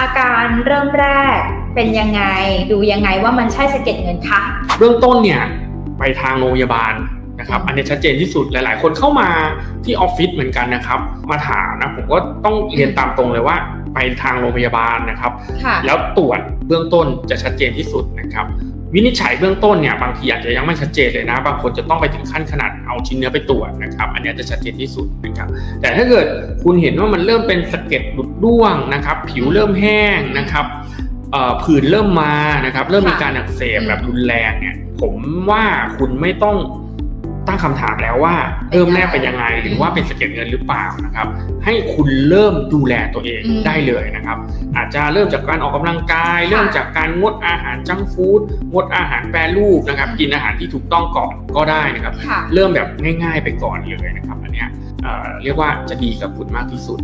อาการเริ่มแรกเป็นยังไง ดูยังไงว่ามันใช่สะเก็ดเงินคะเบื้องต้นเนี่ยไปทางโรงพยาบาลนะครับอันนี้ชัดเจนที่สุดหลาย ๆ คนเข้ามาที่ออฟฟิศเหมือนกันนะครับ มาถามนะผมก็ต้องเรียนตามตรงเลยว่าไปทางโรงพยาบาลนะครับค่ะแล้วตรวจเบื้องต้นจะชัดเจนที่สุดนะครับ วินิจฉัยเบื้องต้นเนี่ยบางทีอาจจะยังไม่ชัดเจนเลยนะ บางคนจะต้องไปถึงขั้นขนาดเอาชิ้นเนื้อไปตรวจนะครับ อันนี้จะชัดเจนที่สุดนะครับ แต่ถ้าเกิดคุณเห็นว่ามันเริ่มเป็นสะเก็ดหลุดร่วงนะครับ ผิวเริ่มแห้งนะครับผื่นเริ่มมานะครับ เริ่มมีการอักเสบแบบรุนแรงเนี่ยผมว่าคุณไม่ต้อง ตั้งคำถามแล้วว่าเริ่มแรกเป็นยังไงหรือว่าเป็นสะเก็ดเงินหรือเปล่านะครับ ให้คุณเริ่มดูแลตัวเองอืมได้เลยนะครับ อาจจะเริ่มจากการออกกำลังกาย เริ่มจากการงดอาหารจังก์ฟู้ดงดอาหารแปรรูปนะครับ กินอาหารที่ถูกต้องก่อนก็ได้นะครับค่ะเริ่มแบบง่าย ๆ ไปก่อนเลยนะครับอันเนี้ยเอ่อเรียกว่าจะดีกับคุณมากที่สุด